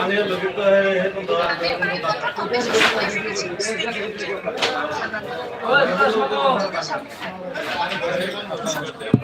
I'm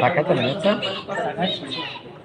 Sácate la neta.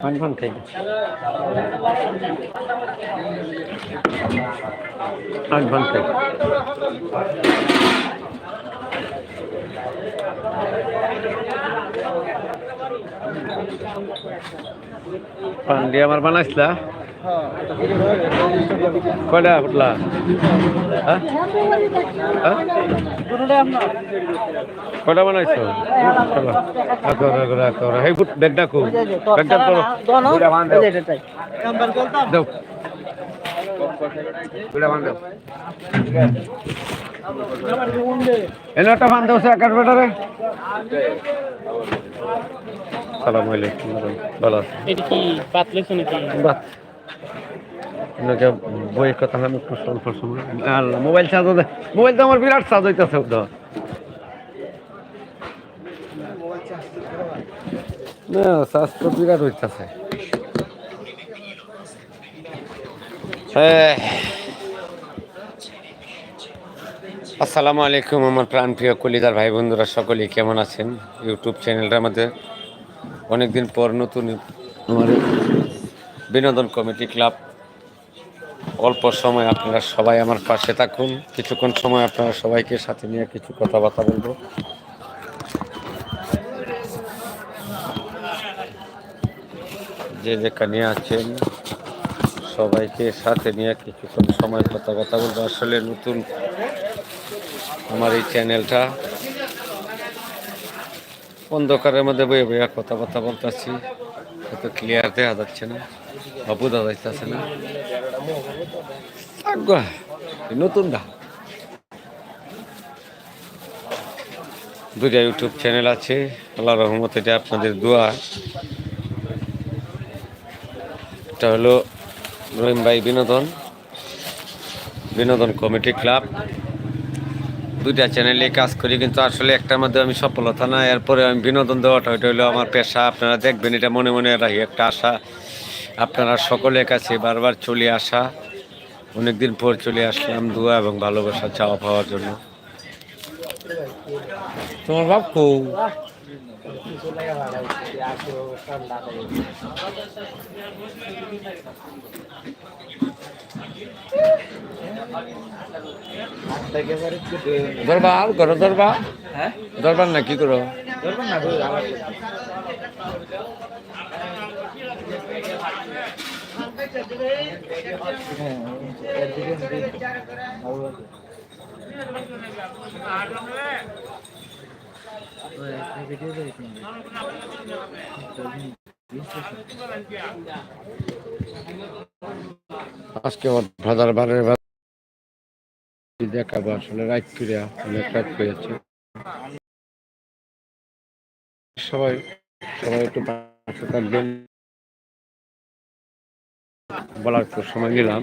কোন কোন খাইবে কোন কোন খাইবে পান্ডি আমার বানাইছিলা? কয়টা ফুটলা? কয়টা বানাইছো? ফুট কো করো দাও। এনে একটা বান্ধব সে একার বেটারে সালাম আলাইকুম ভালো আছে এটা কি পাতলে নাকি? বাহ নাকি বইয়ের কথা আমি একটু স্বল্প সময় আল্লাহ মোবাইল চার্জ দে মোবাইল তো আমার বিরাট চার্জ হইতেছে তো না চার্জ তো বিরাট হইতেছে। আসসালামু আলাইকুম, আমার প্রাণপ্রিয় কলিদার ভাই বন্ধুরা, সকলেই কেমন আছেন? ইউটিউব চ্যানেলটার মধ্যে অনেকদিন পর নতুন আমার বিনোদন কমিটি ক্লাব। অল্প সময় আপনারা সবাই আমার পাশে থাকুন। কিছুক্ষণ সময় আপনারা সবাইকে সাথে নিয়ে কিছু কথাবার্তা বলব। যে যেখানে আছেন সবাইকে সাথে নিয়ে কিছুক্ষণ সময় কথাবার্তা বলব। আসলে নতুন আমার এই চ্যানেলটা অন্ধকারের মধ্যে বয়ে বইয়া কথাবার্তা বলতেছি, এত ক্লিয়ার দেখা যাচ্ছে না, বা বোঝা যাইতেছে না। নতুন দা। দুটা ইউটিউব চ্যানেল আছে আল্লাহ রহমত এটা আপনাদের দোয়া। এটা হলো রহিম ভাই, বিনোদন। বিনোদন কমিটি ক্লাব। দুইটা চ্যানেলে কাজ করি, কিন্তু আসলে একটার মধ্যে আমি সফলতা না এরপরে আমি বিনোদন দেওয়াটা, ওইটা হলো আমার পেশা। আপনারা দেখবেন, এটা মনে মনে রাখি, একটা আশা। আপনারা সকলের কাছে বারবার চলে আসা। অনেকদিন পর চলে আসলাম দোয়া এবং ভালোবাসা, চাওয়া পাওয়ার জন্য। তোমার বাপ দরবার করো দরবার হ্যাঁ দরবার না কি করো ধরবেন না গো, আমার হ্যাঁ, আজকে আমার ভাদার বারের বার দেখাবো আসলে, রাইট ফিরিয়া অনেক রাত হয়েছে সবাই সবাই একটু পাশে থাকবেন। বলার একটু সময় নিলাম।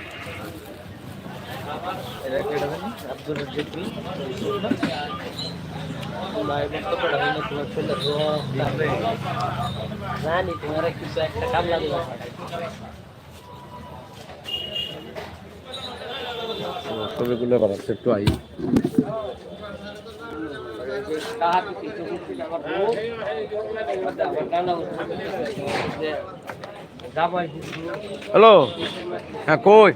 জানি তোমার কিছু একটা কাম লাগল ছবিগুলো বাড়াচ্ছে একটু আই। হ্যালো। হ্যাঁ কই?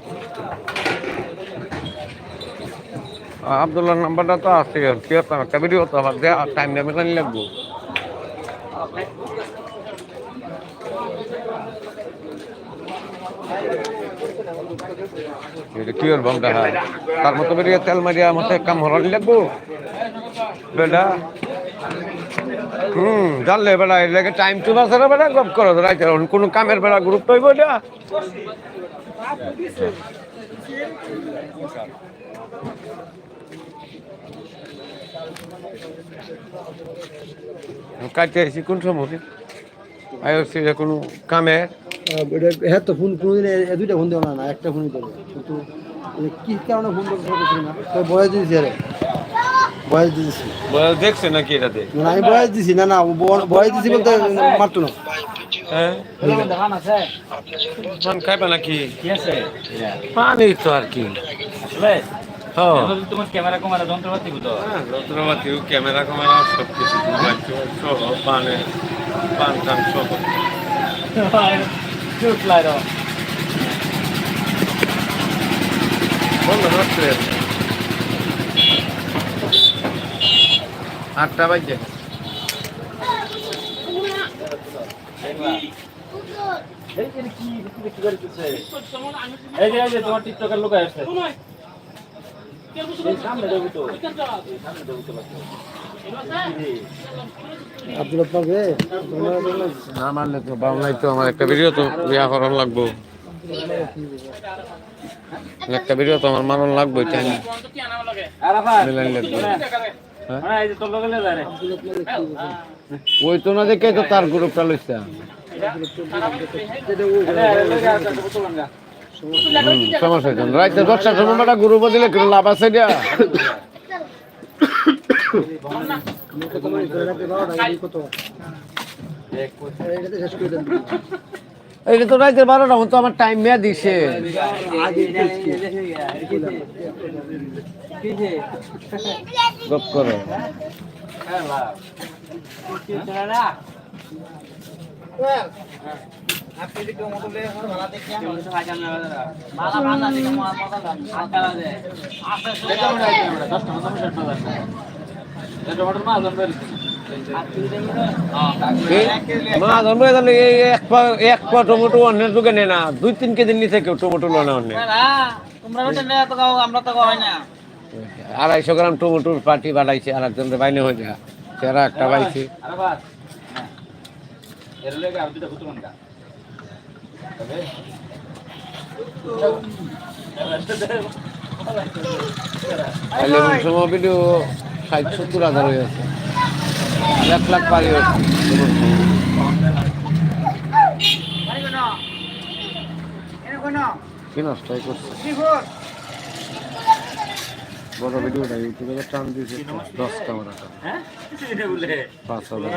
আবদুল্লাহ নাম্বারটা তো আছে, কি হতাম একটা ভিডিও তো আমার টাইম নেবে না লাগবো। তার মতো বেরিয়ে তেল মারিয়া মতো কাম হরান লাগবো? বেটা। হুম, জানলে বেটা, এর লাগে টাইম টু বাসের বেটা? গপ করো রাইতে কোনো কামের বেড়া গুরুত্ব হইব এটা? কাটতে আসি কোন সময় আইসি কোনো কামে। হ্যাঁ তো ফোন কোনোদিন দুইটা ফোন দেওয়া না একটা ফোনই দেবো। কিন্তু কি কারণে ফোন করতে না। তো বয়স দিয়েছি আরে। বয়স দিয়েছি। বয়স দেখছে নাকি এটাতে? না আমি বয়স দিছি না না বয়স দিছি বলতে মারতো না। হ্যাঁ? পান খাইবা নাকি? পানি তো আর কি। হ্যাঁ তোমার ক্যামেরা কমারা যন্ত্রপাতি তো যন্ত্রপাতি ক্যামেরা ক্যামেরা সব কিছু সহ পানে পান টান সহ চুটলাইরো বন্ধ হচ্ছে আটটা বাজে। এই যে এই যে তোমার টিকটকের লোক আসছে। না মানলে তো বাংলায় তো আমার একটা ভিডিও তো বিয়া করার লাগবো একটা ভিডিও তো আমার মানন লাগবো রে ওই তো না দেখে তো তার গ্রুপটা লইছে সমস্যা হয়েছে। রাইতে দশটার সময় বেটা গ্রুপ দিলে কোনো লাভ আছে শেষ করে তো রাইতে বারোটা আমার টাইম মেয়া দিছে। গপ এক পা এক পা টমেটো অন্যের দোকানে নে না। দুই তিন কেজি নিচে কেউ টমেটো লো না অন্য। আড়াইশো গ্রাম টমেটোর পাটি বাড়াইছে আর একজন বাইনে হয়ে যায় সেরা একটা বাইছে। হ্যাঁ এমন সময় ভিডিও ষাট সত্তর হাজার হয়ে আছে। এক লাখ পারি কি নষ্টই করছে? বড় ভিডিওটা ইউটিউবে টান দিয়েছে। দশ ক্যামেরাটা হ্যাঁ? পাঁচ হাজার।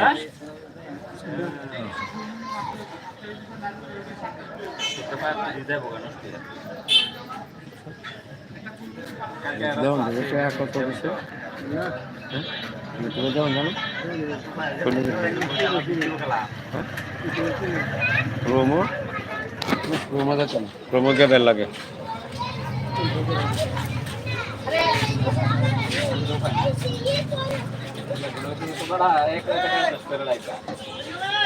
দেখুন দেখা কত বেশি তুমি দেখুন জানো প্রোমো প্রোমোটা চান প্রোমো কে বেল লাগে एक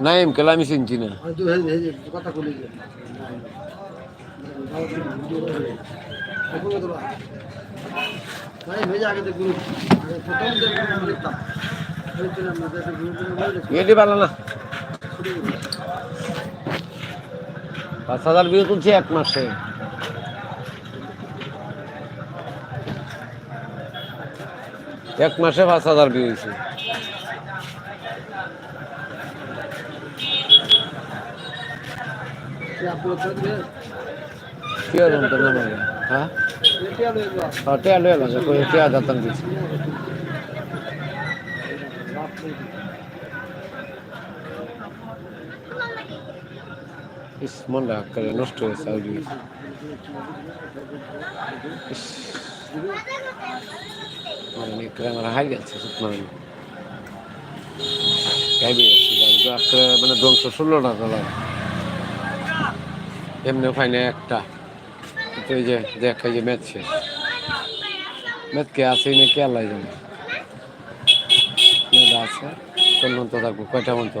নাইম কেলা আমি চিনছি না পাঁচ হাজার ভিউ তুলছি এক মাসে এক মাসে পাঁচ হাজার হয়েছে কি হলো তো না মানে হ্যাঁ হ্যাঁ টিয়া লয়ে লাগে কই টিয়া দাতান দিছি ইস মন লাগ করে নষ্ট হয়েছে আর ইস মানে ক্যামেরা হাই গেছে সুত মানে গাইবে মানে ধ্বংস ষোলো তোলা এমনি ফাইনে একটা তো এই যে দেখ যে ম্যাচ শেষ। ম্যাচ কে আছে না কে আল্লাহ জানে? ম্যাচ আছে কোন মন্ত থাকব কয়টা মন্ত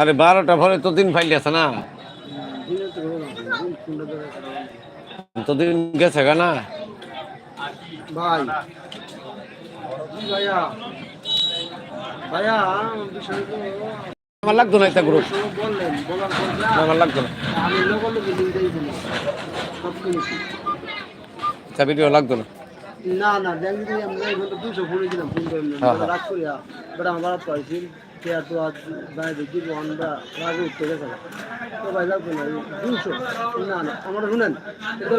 আরে বারোটা ভরে তো দিন ফাইল আছে না? তো দিন গেছে না? ভাই। ভাইয়া। ভাইয়া বিষয় আমার লাগতো না গ্রুপ বললেন বলার পর আমার লাগতো না। আমি লোকাল লোকে দিন দিয়েছিলাম সব কিনেছি। তা লাগতো না? না না ব্যাংক ঘণ্টা দুশো ফোনে দিলাম ফোন করে। হ্যাঁ, হ্যাঁ। রাগ করি বেটা আমার পাইছি কে তো আজ বাইরে দিব আমরা রাগে উঠতে গেছে তো ভাই লাগবে না দুশো না না আমরা শুনেন এটা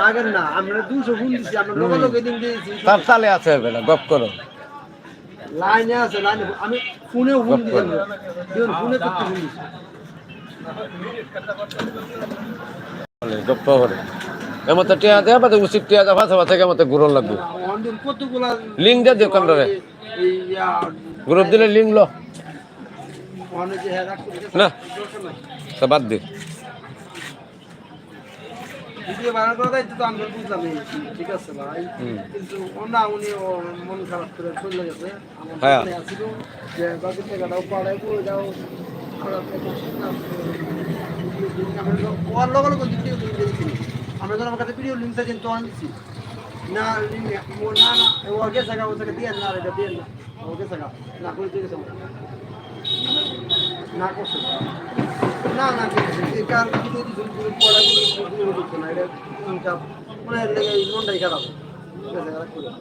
রাগের না আমরা দুশো ফোন দিচ্ছি আমরা লোকাল লোকে দিন দিয়েছি তার তালে আছে বেলা গপ করো। লাইনে আছে লাইনে আমি ফোনেও ফোন দিছি ফোনে তো ফোন দিছি। বলে, করে এমন তো টিয়া দেওয়া পাতে উচিত টিয়া দেওয়া গ্রুপ লাগবে। লিঙ্ক দিয়ে গ্রুপ দিলে লিঙ্ক লো। না দরকার নাই। তা বাদ দে ভিডিও বানানোর কথা তো আমি বুঝলাম এই, ঠিক আছে ভাই হুম। কিন্তু ও না উনি ও মন খারাপ করে চলে গেছে আমার হ্যাঁ। মনে আছিল যে বাকি টাকাটাও পাড়ায় করে যাও খারাপ কথা শুনলাম। আমি তো- ওর লগে লগে ভিডিও লিঙ্ক দিয়েছি আমি যখন আমার কাছে ভিডিও লিঙ্ক চাইছেন তো আমি দিচ্ছি না লিঙ্ক ও না না ও গেছে গা ও থেকে দিয়ে না এটা দিয়ে না ও গেছে গা না করে দিয়ে গেছে আমাকে। না করছে না না এই কার ভিডিও দিয়েছি পড়া ভিডিও দিচ্ছে না। এটা মানে মনটাই খারাপ। গেছে গা